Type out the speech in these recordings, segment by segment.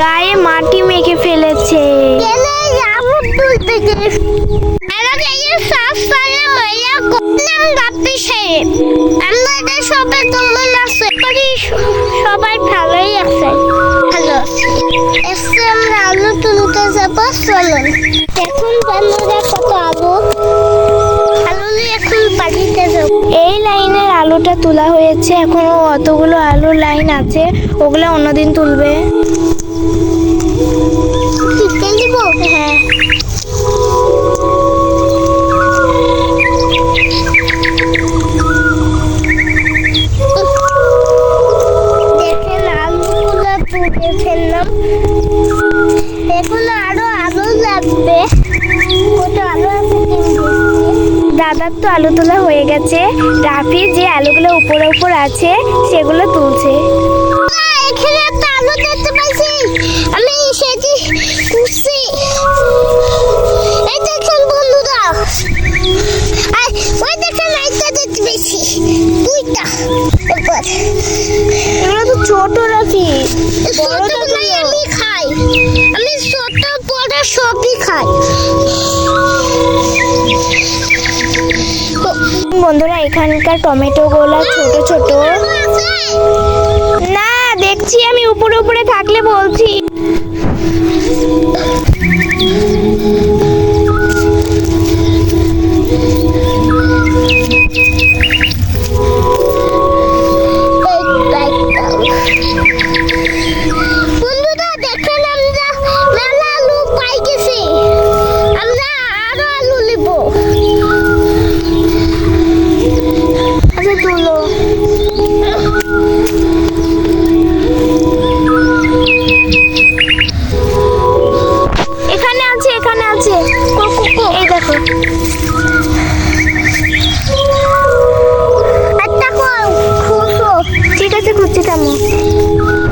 গায়ে মাটি মেখে ফেলেছে। সবাই ভালোই আছে। ভালো এসে আমরা আলু তুলতে যাব চলুন এখন বান্ধবরা কত আলু। এই লাইনের আলুটা তোলা হয়েছে এখনও অতগুলো আলুর লাইন আছে ওগুলো অন্যদিন তুলবে। হ্যাঁ। তুলে ফেললাম আরও আলু লাগবে। দাদার তো আলু তোলা হয়ে গেছে। রাফি যে আলুগুলো উপরে উপর আছে, সেগুলো তুলছে। এগুলো তো ছোট ছোটগুলাই আমি খাই। আমি ছোট বড় সবই খাই। বন্ধুরা এখানকার টমেটো গুলা ছোট ছোট। না দেখছি আমি উপরে উপরে থাকলে বলছি। ঠিক আছে খুঁজছি থামো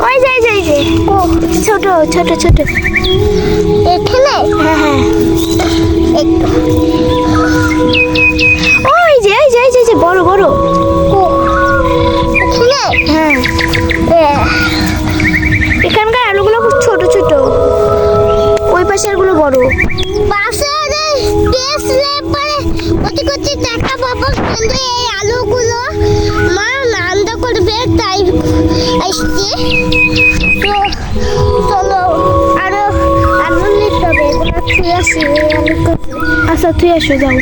ওই যাই যাই যে। ও ছোট ছোট ছোট। তাই আসছে। তো চলো আরও নিতে হবে ছুঁয়ে আসি আচ্ছা তুই এসো যাও।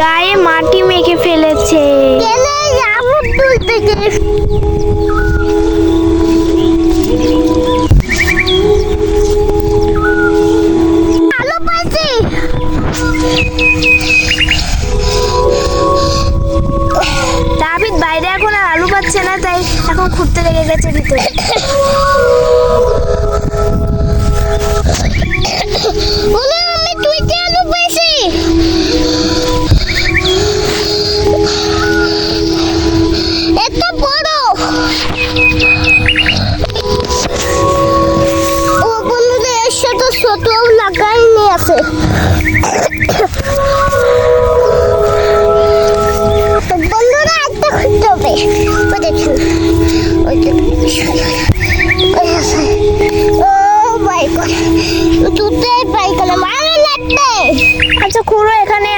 গায়ে মাটি মেখে ফেলেছে। যাব তুলতে যে আলু পাইছি। ও বন্ধুদের এর সাথে ছোট লাগাই নিয়ে আছে।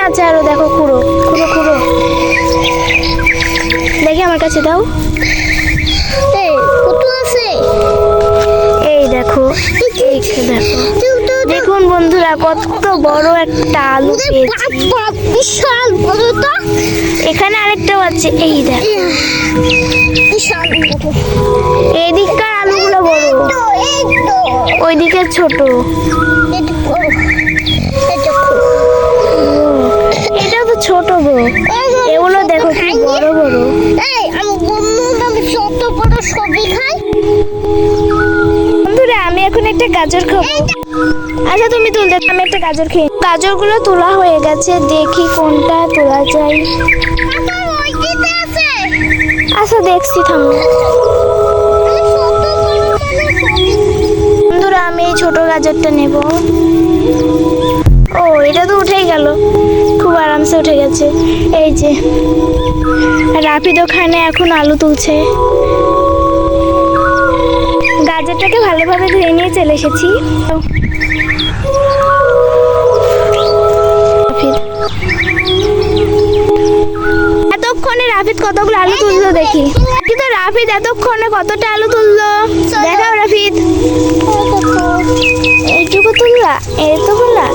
আছে আরও দেখো কুড়ো খুঁড়ো খুঁড়ো। দেখি আমার কাছে দাও। এই কত আছে। এই দেখো দেখো। দেখুন বন্ধুরা কত বড় একটা আলু বিশাল বড় তো এখানে আরেকটাও আছে এই দেখ। বিশাল বড় আলুগুলো বড়। তো এই তো। ওই দিকে ছোট এগুলো দেখো কি বড় বড়। এই আমি আমি ছোট বড় সবই খাই। বন্ধুরা আমি এখন একটা গাজর খাব। আচ্ছা তুমি তুলতে আমি একটা গাজর খেয়ে গাজরগুলো তোলা হয়ে গেছে দেখি কোনটা তোলা যায়। আচ্ছা দেখছি থামো। বন্ধুরা আমি এই ছোট গাজরটা নেব। ও এটা তো উঠেই গেল। আরামসে উঠে গেছে। এই যে রাফি দোকানে এখন আলু তুলছে। গাজরটাকে ভালোভাবে ধুয়ে নিয়ে চলে এসেছি। রাফিদ। এতক্ষণে রাফিদ কতগুলো আলু তুললো দেখি। কিন্তু রাফিদ এতক্ষণে কতটা আলু তুললো? দেখাও রাফিদ এইটুকু তুললা এইটুকুলা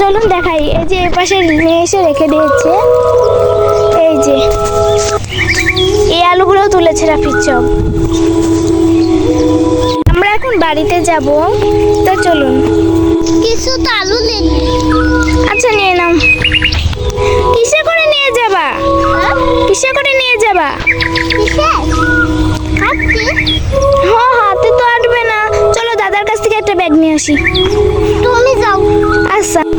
চলুন দেখাই। এই যে এ পাশে নিয়ে এসে রেখে দিয়েছে। এই যে। এই আলুগুলো তুলেছে রাফির সব আমরা এখন বাড়িতে যাব। তো চলুন। কিছু তো আলু নেই আচ্ছা নিয়ে নাও। কিসে করে নিয়ে যাবা? কিসে করে নিয়ে যাবা? হ্যাঁ হাতে তো আটবে না। চলো দাদার কাছ থেকে একটা ব্যাগ নিয়ে আসি।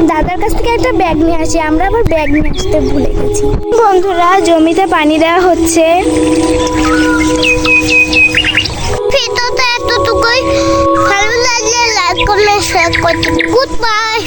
দাদার কাছ থেকে একটা ব্যাগ নিয়ে আসি, আমরা আবার ব্যাগ নিয়ে আসতে ভুলে গেছি। বন্ধুরা, জমিতে পানি দেওয়া হচ্ছে। ভিডিওটা এতটুকুই। ভালো লাগলে লাইক কমেন্ট শেয়ার করতে গুড বাই